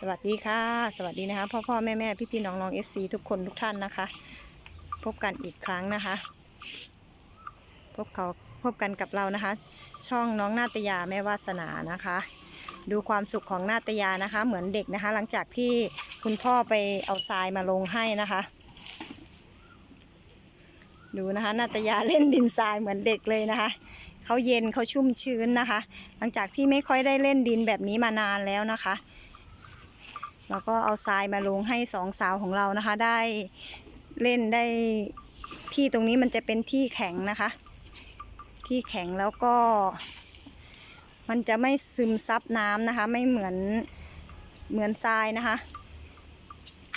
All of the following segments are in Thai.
สวัสดีค่ะ สวัสดีนะคะพ่อพ่อแม่แม่พี่พี่น้องน้องเอฟซีทุกคนทุกท่านนะคะ พบกันอีกครั้งนะคะ พบเขาพบกันกับเรานะคะ ช่องน้องนาตยาแม่วาสนานะคะ ดูความสุขของนาตยานะคะ เหมือนเด็กนะคะ หลังจากที่คุณพ่อไปเอาทรายมาลงให้นะคะ ดูนะคะนาตยาเล่นดินทรายเหมือนเด็กเลยนะคะเขาเย็นเขาชุ่มชื้นนะคะ หลังจากที่ไม่ค่อยได้เล่นดินแบบนี้มานานแล้วนะคะ แล้วก็เอาทรายมาลงให้สองสาวของเรานะคะ ได้เล่นได้ที่ตรงนี้มันจะเป็นที่แข็งนะคะ ที่แข็งแล้วก็ มันจะไม่ซึมซับน้ำนะคะ ไม่เหมือนเหมือนทรายนะคะ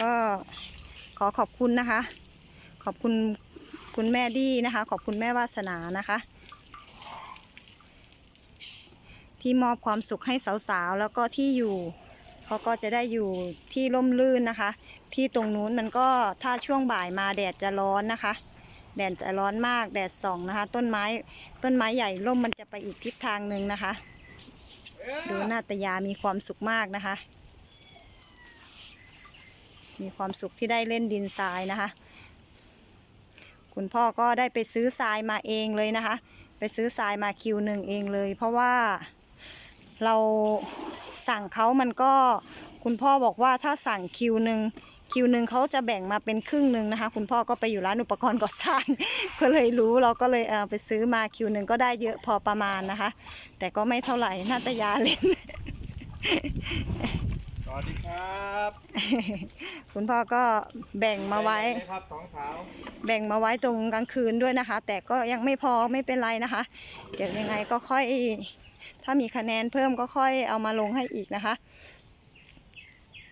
ก็ขอขอบคุณนะคะ ขอบคุณคุณแม่ดีนะคะ ขอบคุณแม่วาสนานะคะ ที่มอบความสุขให้สาวๆ แล้วก็ที่อยู่ เขาก็จะได้อยู่ที่ร่มรื่นนะคะ ที่ตรงนู้นมันก็ถ้าช่วงบ่ายมาแดดจะร้อนนะคะ แดดจะร้อนมากแดดส่องนะคะ ต้นไม้ต้นไม้ใหญ่ร่มมันจะไปอีกทิศทางหนึ่งนะคะ ดูนาตยามีความสุขมากนะคะ มีความสุขที่ได้เล่นดินทรายนะคะ คุณพ่อก็ได้ไปซื้อทรายมาเองเลยนะคะ ไปซื้อทรายมาคิวหนึ่งเองเลย เพราะว่า เราสั่งเขามันก็คุณพ่อบอกว่าถ้าสั่งคิวหนึ่งคิวหนึ่งเขาจะแบ่งมาเป็นครึ่งหนึ่งนะคะ คุณพ่อก็ไปอยู่ร้านอุปกรณ์ก่อสร้าง ก็เลยรู้เราก็เลยเออไปซื้อมาคิวหนึ่งก็ได้เยอะพอประมาณนะคะ แต่ก็ไม่เท่าไหร่นาตยาเล่นสวัสดีครับ คุณพ่อก็แบ่งมาไว้ด้ครับสองสาวแบ่งมาไว้ตรงกลางคืนด้วยนะคะ แต่ก็ยังไม่พอไม่เป็นไรนะคะ เดี๋ยวยังไงก็ค่อย ถ้ามีคะแนนเพิ่มก็ค่อยเอามาลงให้อีกนะคะ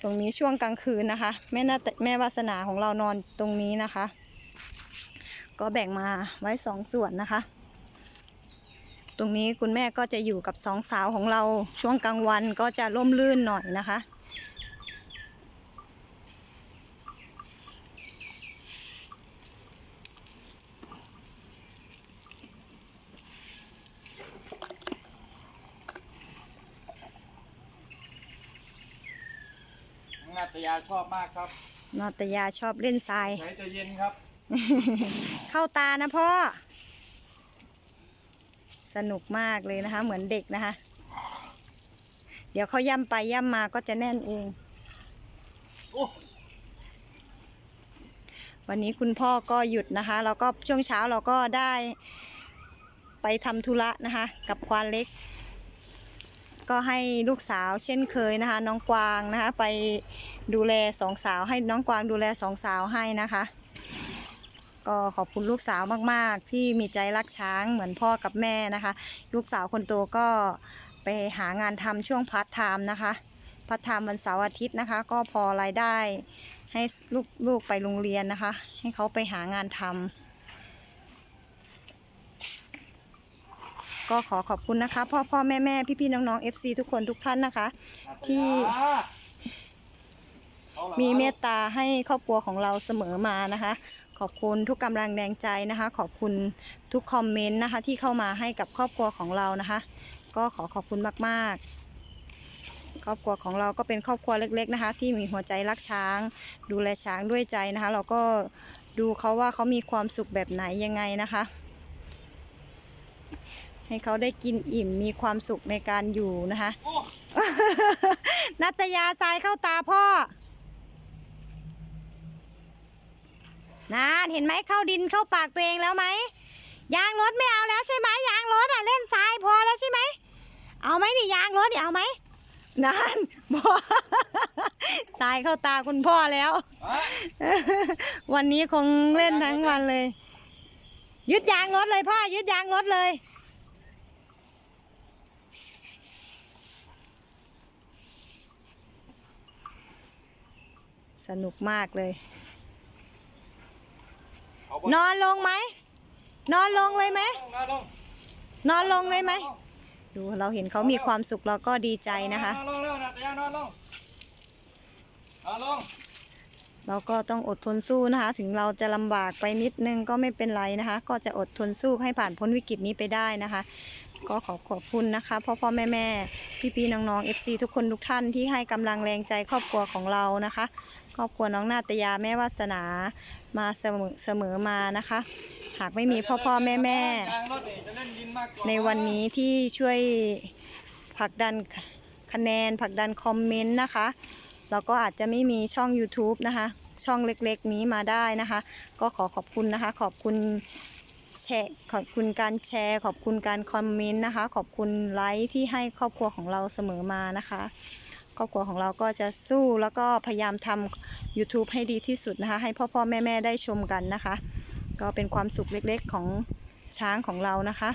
ตรงนี้ช่วงกลางคืนนะคะแม่นาแม่วาสนาของเรานอนตรงนี้นะคะ ก็แบ่งมาไว้สองส่วนนะคะ ตรงนี้คุณแม่ก็จะอยู่กับสองสาวของเราช่วงกลางวันก็จะร่มรื่นหน่อยนะคะ น้องนาตยาชอบมากครับนาตยาชอบเล่นทรายใช้จะเย็นครับ เข้าตานะพ่อ สนุกมากเลยนะคะ เหมือนเด็กนะคะ เดี๋ยวเขาย่ำไปย่ำมาก็จะแน่นเองโอ้วันนี้คุณพ่อก็หยุดนะคะ แล้วก็ช่วงเช้าเราก็ได้ไปทำธุระนะคะ กับควานเล็ก ก็ให้ลูกสาวเช่นเคยนะคะ น้องกวางนะคะ ไปดูแลสองสาวให้น้องกวางดูแลสองสาวให้นะคะ ก็ขอบคุณลูกสาวมากๆ ที่มีใจรักช้างเหมือนพ่อกับแม่นะคะ ลูกสาวคนโตก็ไปหางานทำช่วงพาร์ทไทม์นะคะพาร์ทไทม์วันเสาร์อาทิตย์นะคะ ก็พอรายได้ให้ลูกลูกไปโรงเรียนนะคะ ให้เขาไปหางานทำ ก็ขอขอบคุณนะคะ พ่อพ่อแม่แม่พี่พี่น้องน้อง FC ทุกคนทุกท่านนะคะนาตยาที่เอาเหรอมีเมตตาให้ครอบครัวของเราเสมอมานะคะ ขอบคุณทุกกำลังแรงใจนะคะ ขอบคุณทุกคอมเมนต์นะคะ ที่เข้ามาให้กับครอบครัวของเรานะคะ ก็ขอขอบคุณมาก ๆครอบครัวของเราก็เป็นครอบครัวเล็ก ๆนะคะ ที่มีหัวใจรักช้าง ดูแลช้างด้วยใจนะคะ เราก็ดูเขาว่าเขามีความสุขแบบไหนยังไงนะคะ ให้เขาได้กินอิ่มมีความสุขในการอยู่นะคะโอ้นัตยาทรายเข้าตาพ่อนานเห็นไหมเข้าดินเข้าปากตัวเองแล้วไหมยางรถไม่เอาแล้วใช่ไหมยางรถอะเล่นทรายพอแล้วใช่ไหมเอาไหมนี่ยางรถนี่เอาไหมนานพ่อทรายเข้าตาคุณพ่อแล้วฮะวันนี้คงเล่นทั้งวันเลย ยึดยางรถเลยพ่อยึดยางรถเลย สนุกมากเลยเอาบนอนลงไหม นอนลงเลยไหมนอนลงนอนลงเลยไหม ดูเราเห็นเขามีความสุขเราก็ดีใจนะคะ นอนลงเร็วนาตยานอนลง นอนลง เราก็ต้องอดทนสู้นะคะ ถึงเราจะลำบากไปนิดนึงก็ไม่เป็นไรนะคะ ก็จะอดทนสู้ให้ผ่านพ้นวิกฤตนี้ไปได้นะคะก็ขอขอบคุณนะคะพ่อพ่อแม่แม่พี่พี่ๆน้องๆ FC ทุกคนทุกท่านที่ให้กำลังแรงใจครอบครัวของเรานะคะ ครอบครัวน้องนาตยาแม่วาสนามาเสมอเสมอมานะคะ หากไม่มีพ่อพ่อแม่แม่ในวันนี้ที่ช่วยผลักดันคะแนนผลักดันคอมเมนต์นะคะเราก็อาจจะไม่มีช่อง YouTube นะคะ ช่องเล็กๆนี้มาได้นะคะ ก็ขอขอบคุณนะคะ ขอบคุณแชร์ขอบคุณการแชร์ ขอบคุณการคอมเมนต์นะคะ ขอบคุณไลค์ที่ให้ครอบครัวของเราเสมอมานะคะ ครอบครัวของเราก็จะสู้แล้วก็พยายามทำ YouTube ให้ดีที่สุดนะคะ ให้พ่อพ่อแม่แม่ได้ชมกันนะคะ ก็เป็นความสุขเล็กๆของช้างของเรานะคะ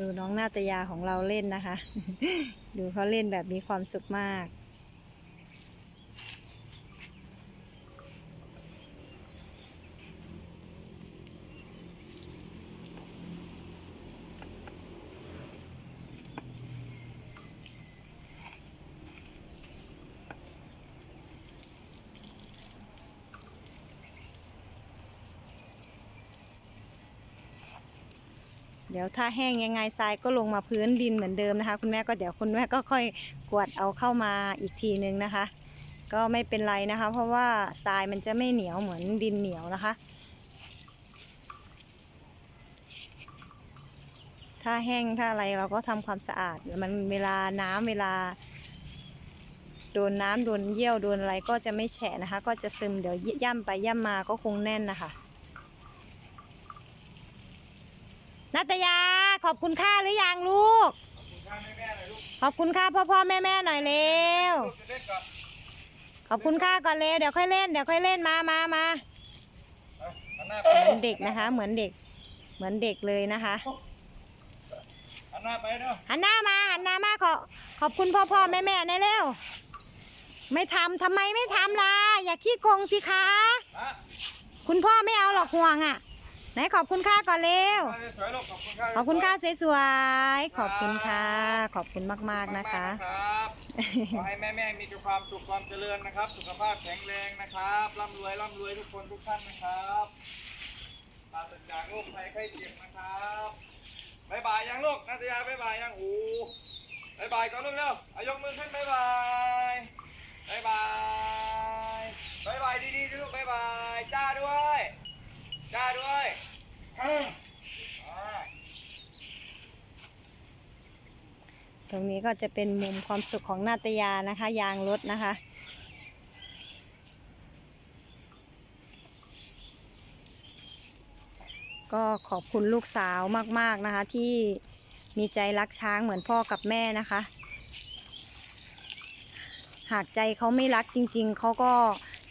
ดูน้องนาตยาของเราเล่นนะคะ ดูเขาเล่นแบบมีความสุขมาก เดี๋ยวถ้าแห้งยังไงทรายก็ลงมาพื้นดินเหมือนเดิมนะคะ คุณแม่ก็เดี๋ยวคุณแม่ก็ค่อยกวาดเอาเข้ามาอีกทีนึงนะคะ ก็ไม่เป็นไรนะคะ เพราะว่าทรายมันจะไม่เหนียวเหมือนดินเหนียวนะคะ ถ้าแห้งถ้าอะไรเราก็ทำความสะอาดมันเวลาน้ำเวลา โดนน้ำโดนเยี่ยวโดนอะไรก็จะไม่แฉะนะคะ ก็จะซึมเดี๋ยวย่ำไปย่ำมาก็คงแน่นนะคะ นัตยาขอบคุณค่าหรือยังลูกข้างแม่ๆหน่อยลูก ขอบคุณค่าพ่อพ่อแม่แม่หน่อยเร็วลูกจะเล่นก่อนขอบคุณค่าก่อนเร็วเดี๋ยวค่อยเล่นเดี๋ยวค่อยเล่นมามามาเอาหันหน้าไปเหมือนเด็กนะคะ เหมือนเด็ก เหมือนเด็กเลยนะคะหันหน้าไปเนาะหันหน้ามาหันหน้ามาขอขอบคุณพ่อพ่อแม่แม่หน่อยเร็วไม่ทำทำไมไม่ทำล่ะอย่าขี้โกงสิคะฮะคุณพ่อไม่เอาหรอกห่วงอะ ไหนขอบคุณค่าก่อนเร็ว สวยๆลูกขอบคุณครับขอบคุณค่าสวยๆ ขอบคุณค่ะ ขอบคุณมากๆนะคะครับขอให้แม่ๆมีแต่ความสุขความเจริญนะครับ สุขภาพแข็งแรงนะครับร่ำรวยร่ำรวยทุกคนทุกท่านนะครับปราศจากโรคภัยไข้เจ็บนะครับบายบายยังลูกนัตยาบายบายยังอ้บายบายก่อนลูกเร็วเอายกมือขึ้นบายบายบายบายบายบายดีๆลูกบายบายจ้าด้วย จ้าด้วยตรงนี้ก็จะเป็นมุมความสุขของนาตยานะคะ ยางรถนะคะ ก็ขอบคุณลูกสาวมาก ๆ นะคะ ที่มีใจรักช้างเหมือนพ่อกับแม่นะคะ หากใจเขาไม่รักจริง ๆ เขาก็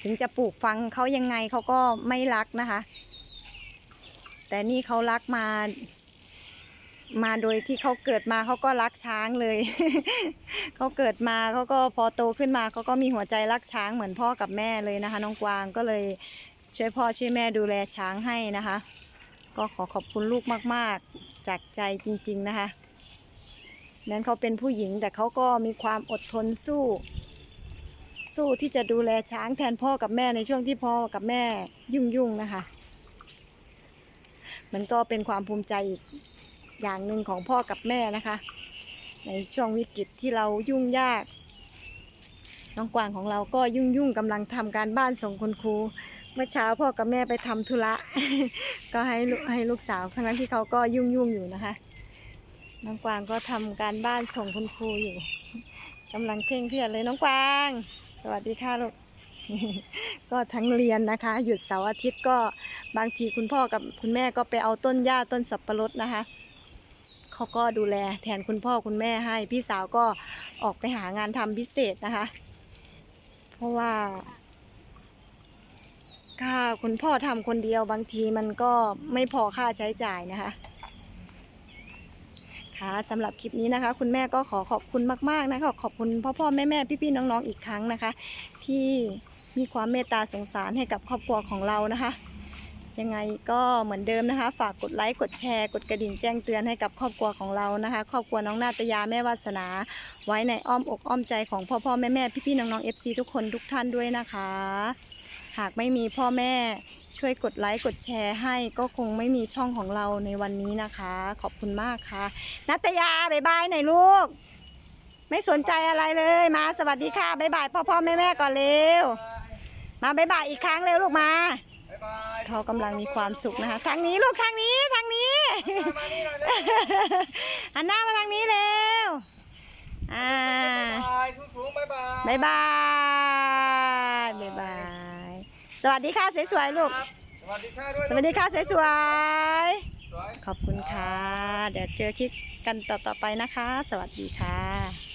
ถึงจะปลูกฟังเขายังไงเขาก็ไม่รักนะคะ แต่นี่เขารักมา มาโดยที่เขาเกิดมาเขาก็รักช้างเลย เขาเกิดมาเขาก็พอโตขึ้นมาเขาก็มีหัวใจรักช้างเหมือนพ่อกับแม่เลยนะคะ น้องกวางก็เลยช่วยพ่อช่วยแม่ดูแลช้างให้นะคะ ก็ขอขอบคุณลูกมาก ๆ จากใจจริง ๆ นะคะนั้นเขาเป็นผู้หญิงแต่เขาก็มีความอดทนสู้ สู้ที่จะดูแลช้างแทนพ่อกับแม่ในช่วงที่พ่อกับแม่ยุ่งๆนะคะ มันก็เป็นความภูมิใจอีกอย่างหนึ่งของพ่อกับแม่นะคะ ในช่วงวิกฤตที่เรายุ่งยาก น้องกวางของเราก็ยุ่งยุ่งกำลังทำการบ้านส่งคุณครู เมื่อเช้าพ่อกับแม่ไปทำธุระ ก็ให้ให้ลูกสาวครั้งที่เขาก็ยุ่งยุ่งอยู่นะคะ น้องกวางก็ทำการบ้านส่งคุณครูอยู่กำลังเคร่งเครียดเลยน้องกวาง สวัสดีค่ะลูกก็ทั้งเรียนนะคะ หยุดเสาร์อาทิตย์ก็ บางทีคุณพ่อกับคุณแม่ก็ไปเอาต้นหญ้าต้นสับปะรดนะคะเขาก็ดูแลแทนคุณพ่อคุณแม่ให้ พี่สาวก็ออกไปหางานทำพิเศษนะคะ เพราะว่าค่าคุณพ่อทำคนเดียวบางทีมันก็ไม่พอค่าใช้จ่ายนะคะ ค่ะสำหรับคลิปนี้นะคะ คุณแม่ก็ขอขอบคุณมาก ๆ นะคะขอบคุณพ่อพ่อแม่แม่พี่ๆน้องๆอีกครั้งนะคะ ที่มีความเมตตาสงสารให้กับครอบครัวของเรานะคะ ยังไงก็เหมือนเดิมนะคะ ฝากกดไลค์กดแชร์ กดกระดิ่งแจ้งเตือนให้กับครอบครัวของเรานะคะ ครอบครัวน้องนาตยาแม่วาสนา ไว้ในอ้อมอกอ้อมใจของพ่อพ่อแม่แม่พี่ๆน้องๆ FC ทุกคนทุกท่านด้วยนะคะ หากไม่มีพ่อแม่ช่วยกดไลค์กดแชร์ให้ก็คงไม่มีช่องของเราในวันนี้นะคะ ขอบคุณมากค่ะนัตยาบายบายหน่อยลูก ไม่สนใจอะไรเลยมาสวัสดีค่ะบายบายพ่อพ่อแม่แม่ก่อนเร็ว มาบายบายอีกครั้งเร็วลูกมา เขากำลังมีความสุขนะคะทางนี้ลูกทางนี้ทางนี้มานี่หน่อยเลยหันหน้ามาทางนี้เร็วอ่าบ๊ายบายสูงๆบ๊ายบายบายบายบายบายสวัสดีค่ะสวยๆลูกสวัสดีค่ะด้วยสวัสดีค่ะสวยสวยๆขอบคุณค่ะ เดี๋ยวเจอคลิปกันต่อๆไปนะคะ สวัสดีค่ะ